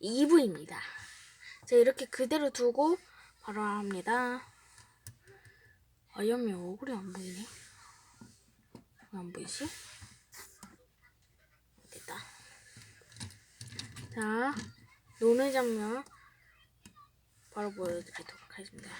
2부입니다. 자, 이렇게 그대로 두고 바로 합니다. 아이언맨 얼굴이 안 보이네. 왜안 보이지? 됐다. 자, 노는 장면 바로 보여드리도록 하겠습니다.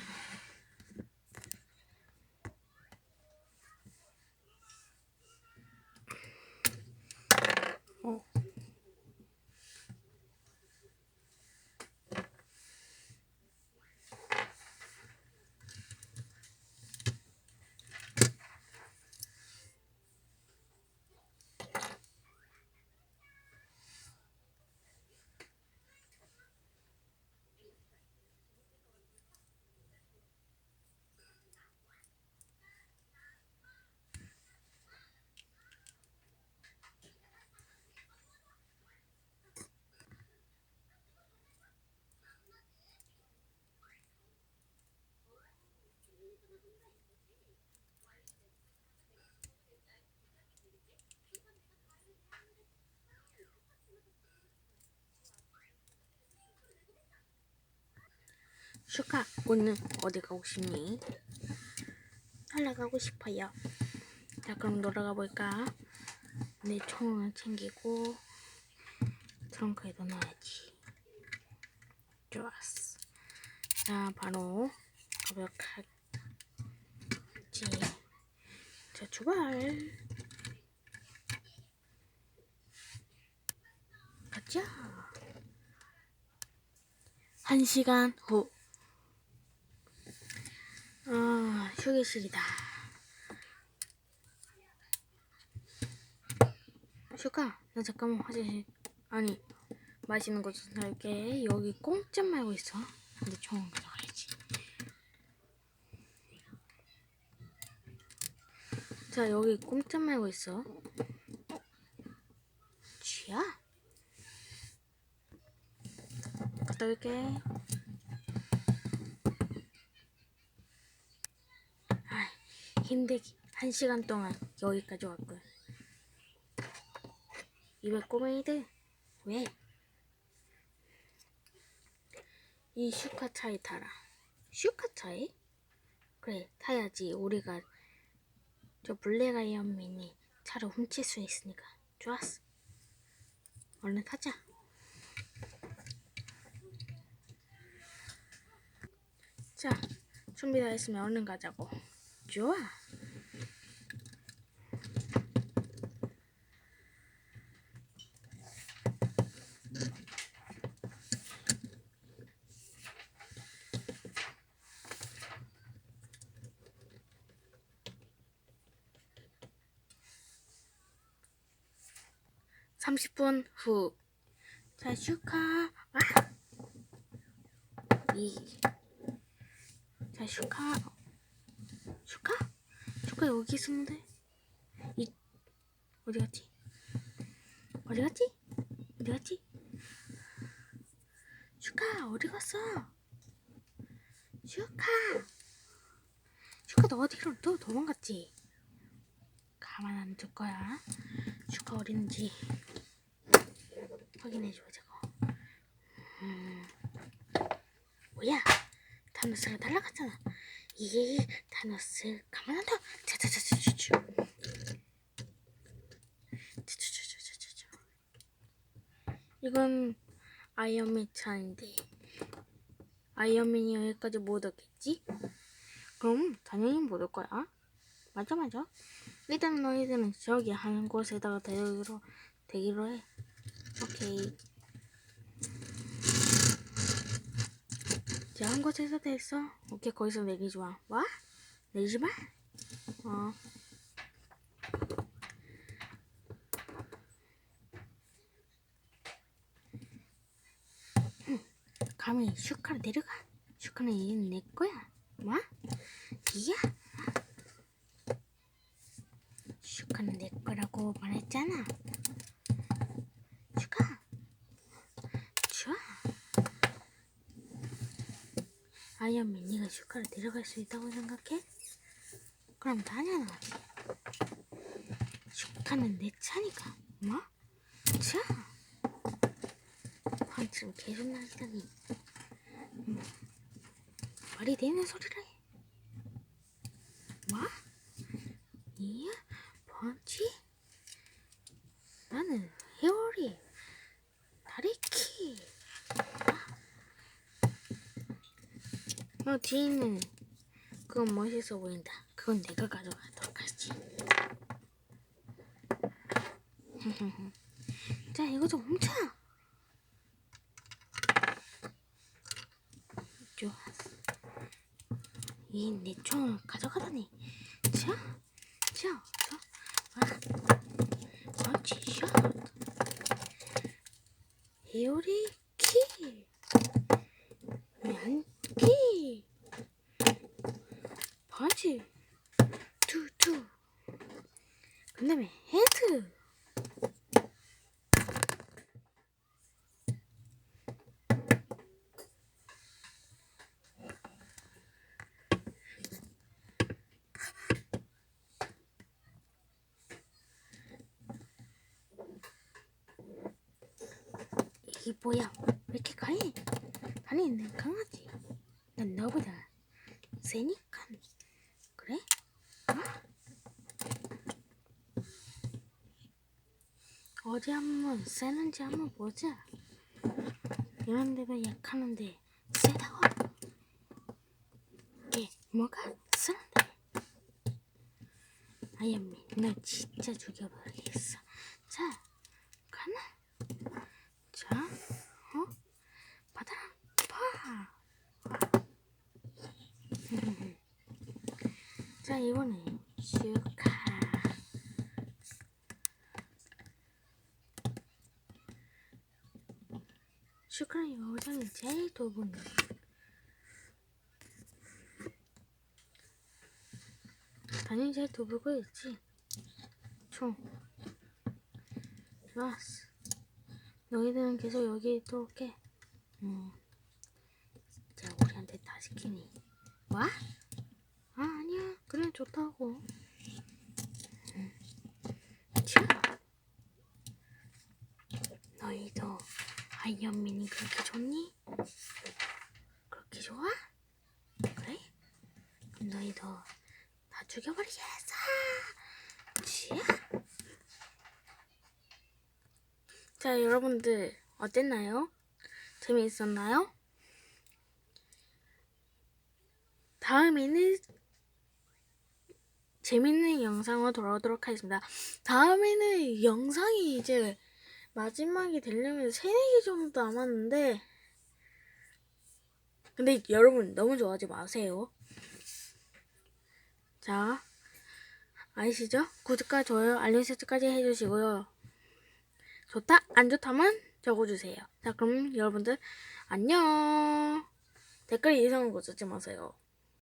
슈카, 오늘 어디 가고 싶니? 날아가고 싶어요. 자, 그럼 놀아가 볼까? 내 총을 챙기고 트렁크에 넣어놔야지. 좋았어. 자, 바로 가볍게. 자, 출발. 가자. 한 시간 후. 아, 휴게실이다. 슈카, 나 잠깐만 화장실. 아니, 맛있는 거 좀 살게. 여기 꽁짝 말고 있어. 근데 총 가져가야지. 자, 여기 꼼짝 말고 있어. 쥐야? 갔다 올게. 힘들기. 한 시간 동안 여기까지 왔군. 이번 꼬맹이들, 왜? 이 슈카 차에 타라. 슈카 차에? 그래, 타야지. 우리가 저 블랙 아이언맨이 차를 훔칠 수 있으니까. 좋았어. 얼른 타자. 자, 준비 다 했으면 얼른 가자고. 좋아. 삼십 분 후. 자, 슈카. 아! 이. 자, 슈카. 슈카? 슈카 여기 있었는데? 이, 어디 갔지? 어디 갔지? 어디 갔지? 슈카, 어디 갔어? 슈카! 슈카, 너 어디로 또 도망갔지? 가만 안 둘 거야. 슈카 어디 있는지 확인해줘야지고. 음, 뭐야? 타노스가 날아갔잖아. 이 타노스 가만 안 둬. 자자자자자자. 자자자자자자. 이건 아이언맨 차인데 아이언맨이 여기까지 못 오겠지? 그럼 당연히 못 올 거야. 맞아 맞아. 일단 너희들은 저기 한 곳에다가 대기로 대기로 해. 오케이. 한 곳에서 됐어. 오케이, 거기서 내리지 마. 와? 내리지 마? 어. 응. 감히 슈카를 내려가. 슈카는 이제 내 거야. 뭐? 이야? 슈카는 내 거라고 말했잖아. 슈카. 좋아. 아이언맨 네가 슈카를 데려갈 수 있다고 생각해? 그럼 당연하지. 슈카는 내 차니까. 뭐? 자. 한 지금 계속 나기다니. 음. 말이 되는 소리를 해. 뭐? 이야? 번지? 나는 회오리, 다리키. 어, 뒤에 있는 그건 멋있어 보인다. 그건 내가 가져가도록 하지. 자, 이거 좀 훔쳐. 좋았어. 이내 총을 가져가다니. 자, 자, 자, 아, 번지 샷. 회오리 키. 만기. 번지. 투투. 그 다음에 헤드. 이게 뭐야? 왜 이렇게 강해? 아니, 난 강하지. 난 너보다 세니까. 그래? 어? 어디 한번 세는지 한번 보자. 이런 데도 약하는데 세다고? 이게 뭐가 쓰는데? 아이언맨, 너 진짜 죽여버리겠어. 자, 가나? 자, 어? 받아라, 파! 자, 이번엔 슈 여장이 제일 좁은 거. 당연히 제일 좁은 있지. 총. 좋았어. 너희들은 계속 여기 있도록 해. 음. 진짜 우리한테 다 시키니. 와? 아, 아니야. 그래, 좋다고. 음. 자. 너희도 아이언맨이 그렇게 좋니? 그렇게 좋아? 그래? 그럼 너희도 다 죽여버리겠어. 지야? 자, 여러분들 어땠나요? 재미있었나요? 다음에는 재밌는 영상으로 돌아오도록 하겠습니다. 다음에는 영상이 이제 마지막이 되려면 3, 4개 정도 남았는데 근데 여러분 너무 좋아하지 마세요. 자, 아시죠? 구독과 좋아요, 알림 설정까지 해주시고요. 좋다, 안 좋다만 적어주세요. 자, 그럼 여러분들 안녕. 댓글 이상한 거 쓰지 마세요.